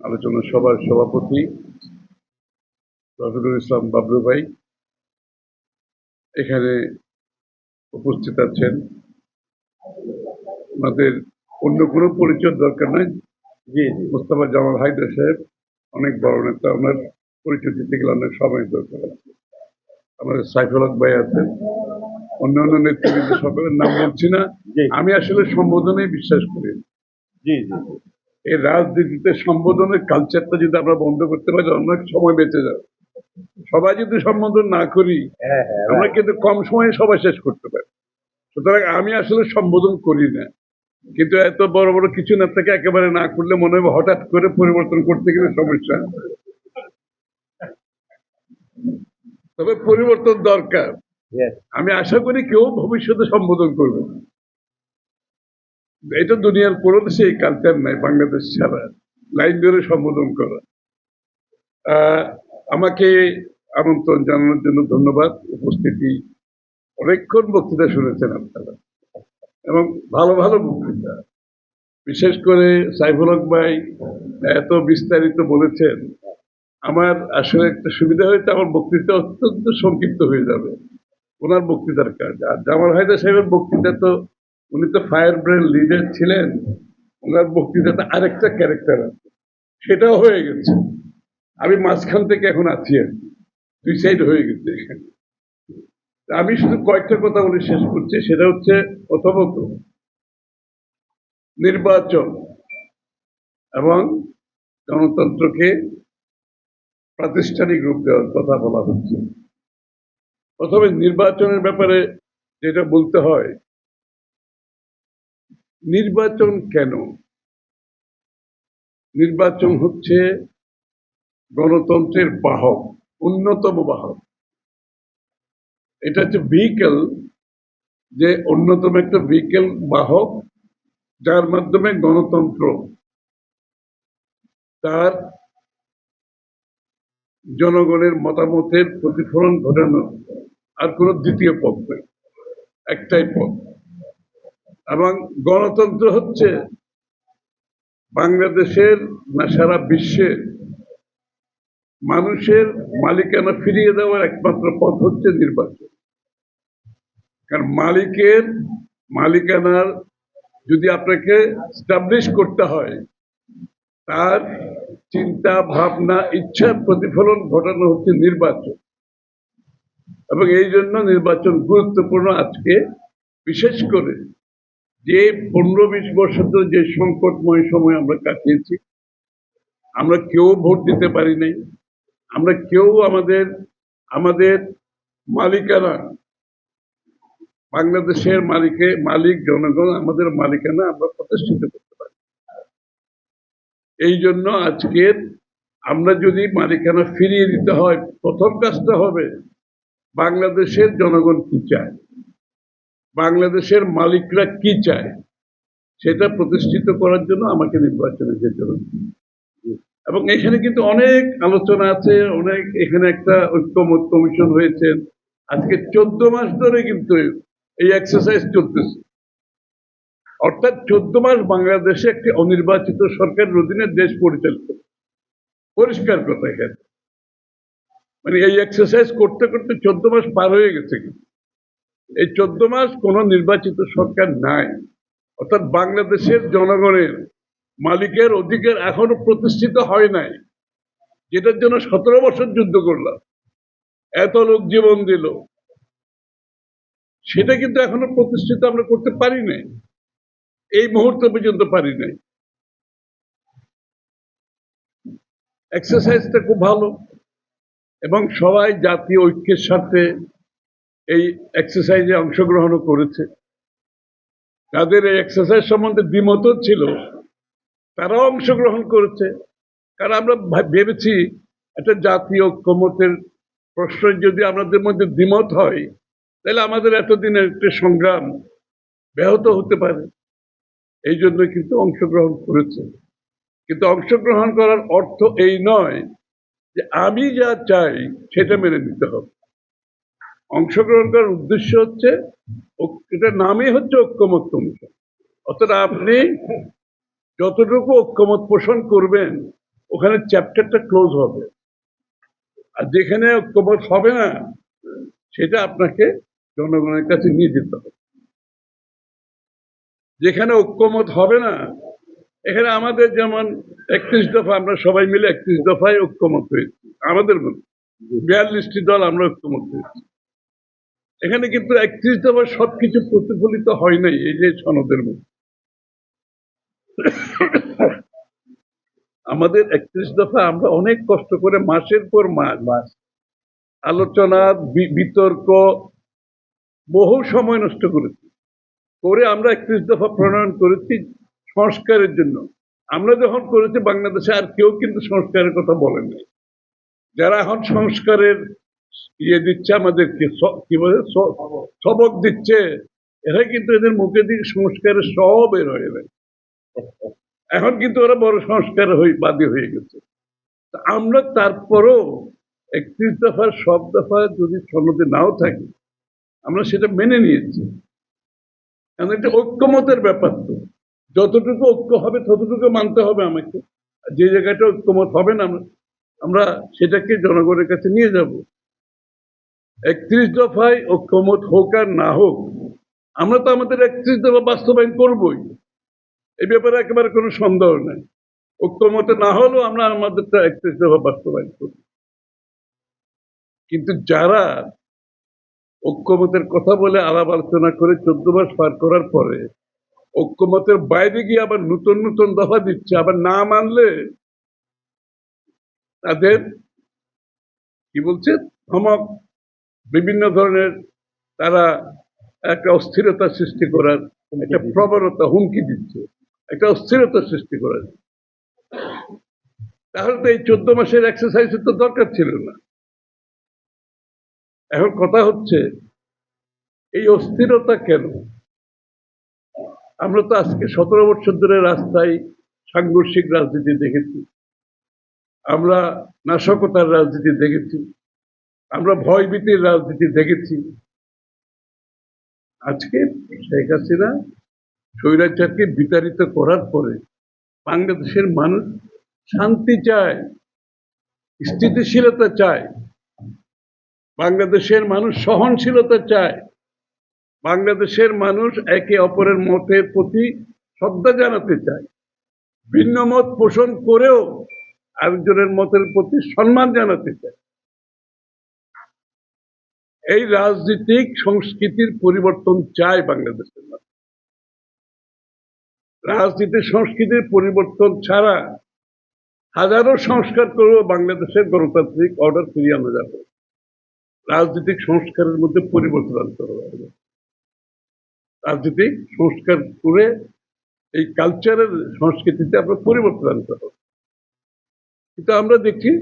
আলোচনা সভার সভাপতি রফিকুল ইসলাম বাবলু ভাই এখানে উপস্থিত আছেন। আমাদের অন্য কোনো পরিচয় দরকার নাই। জি মোস্তফা জামাল হায়দার সাহেব অনেক বড় নেতা ওনার পরিচয় দিতে গেলে অনেক সময় দরকার আছে। আমাদের সাইফুল হক ভাই আছেন। অন্যান্য নেতৃবৃন্দ সকলের নাম বলছি না। আমি আসলে সম্বোধনে বিশ্বাস করি। জি জি। এই রাজনীতিতে সম্বোধনের কালচারটা যদি আমরা বন্ধ করতে পারি অনেক সময় বেঁচে যাবে। সবাই যদি সম্বোধন না করি হ্যাঁ হ্যাঁ আমরা কিন্তু কম সময়ে সবাই শেষ করতে পারি। সুতরাং আমি আসলে সম্বোধন করি না। কিন্তু এত বড় বড় কিছু নেতাকে একেবারে না করলে মনে হবে হঠাৎ করে পরিবর্তন করতে গেলে সমস্যা। তবে পরিবর্তন দরকার। আমি আশা করি কেউ ভবিষ্যতে সম্বোধন করবে না। এটা দুনিয়ার কোনো দেশে এই কালচার নাই, বাংলাদেশ ছাড়া। লাইন ধরে সম্বোধন করা। আমাকে আমন্ত্রণ জানানোর জন্য ধন্যবাদ। উপস্থিতি অনেকক্ষণ বক্তৃতা শুনেছেন আপনারা। এবং ভালো ভালো বক্তৃতা। বিশেষ করে সাইফুল হক ভাই এত বিস্তারিত বলেছেন। আমার আসলে একটা সুবিধা হয়েছে, আমার বক্তৃতা অত্যন্ত সংক্ষিপ্ত হয়ে যাবে। ওনার বক্তৃতার কাজ। আর জামাল হায়দার সাহেবের বক্তৃতা তো উনি তো ফায়ার ব্রেন লিডার ছিলেন, ওনার বক্তৃতাতে আরেকটা ক্যারেক্টার আছে, সেটাও হয়ে গেছে। আমি মাঝখান থেকে এখন আছি আর দুই সাইড হয়ে গেছে এখানে। আমি শুধু কয়েকটা কথা বলে শেষ করছি, সেটা হচ্ছে প্রথমত, নির্বাচন এবং গণতন্ত্রকে প্রাতিষ্ঠানিক রূপ দেওয়ার কথা বলা হচ্ছে। প্রথমে নির্বাচনের ব্যাপারে যেটা বলতে হয় নির্বাচন কেন? নির্বাচন হচ্ছে গণতন্ত্রের বাহক, অন্যতম বাহক। এটা হচ্ছে ভেহিকেল যে অন্যতম একটা ভেহিকেল বাহক, যার মাধ্যমে গণতন্ত্র, তার জনগণের মতামতের প্রতিফলন ঘটানো, আর কোনো দ্বিতীয় পথ নেই একটাই পথ। এবং গণতন্ত্র হচ্ছে বাংলাদেশের না সারা বিশ্বের মানুষের মালিকানা ফিরিয়ে দেওয়ার একমাত্র পথ হচ্ছে নির্বাচন। কারণ মালিকের মালিকানার যদি আপনাকে স্টাবলিশ করতে হয়, তার চিন্তা, ভাবনা ইচ্ছার প্রতিফলন ঘটানো হচ্ছে নির্বাচন। এবং এই জন্য নির্বাচন গুরুত্বপূর্ণ আজকে, বিশেষ করে যে পনেরো বিশ বছর ধরে যে সংকটময় সময় আমরা কাটিয়েছি, আমরা কেউ ভোট দিতে পারি নাই, আমরা কেউ আমাদের আমাদের মালিকানা, বাংলাদেশের মালিকে, মালিক জনগণ আমাদের মালিকানা আমরা প্রতিষ্ঠিত করতে পারি। এই জন্য আজকের আমরা যদি মালিকানা ফিরিয়ে দিতে হয়, প্রথম কাজটা হবে বাংলাদেশের জনগণ কি চায়? বাংলাদেশের মালিকরা কি চায়, সেটা প্রতিষ্ঠিত করার জন্য আমাকে নির্বাচনে যেতে হবে। এবং এখানে কিন্তু অনেক আলোচনা আছে, অনেক, এখানে একটা ঐক্যমত কমিশন হয়েছে। আজকে চোদ্দ মাস ধরে কিন্তু এই এক্সারসাইজ চলতেছে। অর্থাৎ চোদ্দ মাস বাংলাদেশে একটি অনির্বাচিত সরকারের অধীনে দেশ পরিচালিত। পরিষ্কার কথা এখানে। মানে এই এক্সারসাইজ করতে করতে চোদ্দ মাস পার হয়ে গেছে কিন্তু। এই চোদ্দ মাস কোন নির্বাচিত সরকার নাই। অর্থাৎ বাংলাদেশের জনগণের মালিকের অধিকার এখনও প্রতিষ্ঠিত হয় নাই, যেটার জন্য সতেরো বছর যুদ্ধ করলাম। এত লোক জীবন দিল। সেটা কিন্তু এখনও প্রতিষ্ঠিত আমরা করতে পারি নাই। এই মুহূর্ত পর্যন্ত পারি নাই। এক্সারসাইজটা খুব ভালো। এবং সবাই জাতীয় ঐক্যের সাথে এই এক্সারসাইজে অংশগ্রহণও করেছে। তাদের এই এক্সারসাইজ সম্বন্ধে দ্বিমত ছিল। তারাও অংশগ্রহণ করেছে। কারণ আমরা ভেবেছি একটা জাতীয় ঐক্যমতের প্রশ্ন যদি আমাদের মধ্যে দ্বিমত হয়, তাহলে আমাদের এতদিনের একটা সংগ্রাম ব্যাহত হতে পারে। এই জন্য কিন্তু অংশগ্রহণ করেছে। কিন্তু অংশগ্রহণ করার অর্থ এই নয় যে আমি যা চাই সেটা মেনে নিতে হবে। অংশগ্রহণ করার উদ্দেশ্য হচ্ছে এটার নামই হচ্ছে ঐক্যমত কমিশন অর্থাৎ আপনি যতটুকু ঐক্যমত পোষণ করবেন, ওখানে চ্যাপ্টারটা ক্লোজ হবে। আর যেখানে ঐক্যমত হবে না, সেটা আপনাকে জনগণের কাছে নিয়ে যেতে হবে। যেখানে ঐক্যমত হবে না, এখানে আমাদের যেমন একত্রিশ দফা, আমরা সবাই মিলে একত্রিশ দফায় ঐক্যমত হয়েছি। আমাদের মধ্যে বিয়াল্লিশটি দল আমরা ঐক্যমত হয়েছি। এখানে কিন্তু একত্রিশ দফার সবকিছু প্রতিফলিত হয় নাই এই যে সনদের মধ্যে। আমাদের একত্রিশ দফা আমরা অনেক কষ্ট করে মাসের পর মাস আলোচনা বিতর্ক বহু সময় নষ্ট করেছি। করে আমরা একত্রিশ দফা প্রণয়ন করেছি সংস্কারের জন্য। আমরা যখন করেছি বাংলাদেশে আর কেউ কিন্তু সংস্কারের কথা বলেন নাই যারা এখন সংস্কারের ইয়ে দিচ্ছে আমাদেরকে কি বলে সবক দিচ্ছে। এরা কিন্তু এদের মুখে দিয়ে সংস্কারের সব বের হয়ে যায়। এখন কিন্তু ওরা বড় সংস্কার হয়ে, বাদী হয়ে গেছে। আমরা তারপরও একত্রিশ দফার, সব দফা যদি সনদে নাও থাকে, আমরা সেটা মেনে নিয়েছি। কারণ এটা ঐক্যমতের ব্যাপার তো। যতটুকু ঐক্য হবে, ততটুকু মানতে হবে আমাকে। যে জায়গাটা ঐক্যমত হবে না, আমরা সেটাকে জনগণের কাছে নিয়ে যাব। একত্রিশ দফায় ঐক্যমত হোক আর না হোক, আমরা তো আমাদের একত্রিশ দফা বাস্তবায়ন করবই। এই ব্যাপারে একেবারে কোনো সন্দেহ নেই। ঐক্যমতে না হলেও আমরা আমাদেরটা একত্রিশ দফা বাস্তবায়ন করব। কিন্তু যারা ঐক্যমতের কথা বলে আলাপ আলোচনা করে চোদ্দ মাস পার করার পরে ঐক্যমতের বাইরে গিয়ে আবার নতুন নতুন দফা দিচ্ছে, আবার না মানলে তাদের কি বলছে? ধমক বিভিন্ন ধরনের তারা একটা অস্থিরতা সৃষ্টি করার একটা প্রবণতা হুমকি দিচ্ছে একটা অস্থিরতা সৃষ্টি করার। তাহলে তো এই চোদ্দ মাসের এক্সারসাইজের তো দরকার ছিল না। এখন কথা হচ্ছে এই অস্থিরতা কেন? আমরা তো আজকে সতেরো বছর ধরে রাস্তায় সাংঘর্ষিক রাজনীতি দেখেছি। আমরা নাশকতার রাজনীতি দেখেছি। আমরা ভয়ভীতির রাজনীতি দেখেছি। আজকে শেখ হাসিনা স্বৈরাচারকে বিতাড়িত করার পরে বাংলাদেশের মানুষ শান্তি চায়, স্থিতিশীলতা চায়, বাংলাদেশের মানুষ সহনশীলতা চায়, বাংলাদেশের মানুষ একে অপরের মতের প্রতি শ্রদ্ধা জানাতে চায়, ভিন্ন মত পোষণ করেও আরেকজনের মতের প্রতি সম্মান জানাতে চায়। এই রাজনৈতিক সংস্কৃতির পরিবর্তন চায় বাংলাদেশের মানুষ। রাজনীতির সংস্কৃতির পরিবর্তন ছাড়া হাজারো সংস্কার করেও বাংলাদেশের গণতান্ত্রিক অর্ডার ফিরিয়ে আনা যাবে। রাজনৈতিক সংস্কারের মধ্যে পরিবর্তন আনতে হবে। রাজনৈতিক সংস্কার করে এই কালচারের সংস্কৃতিতে আমরা পরিবর্তন আনতে হবে। কিন্তু আমরা দেখি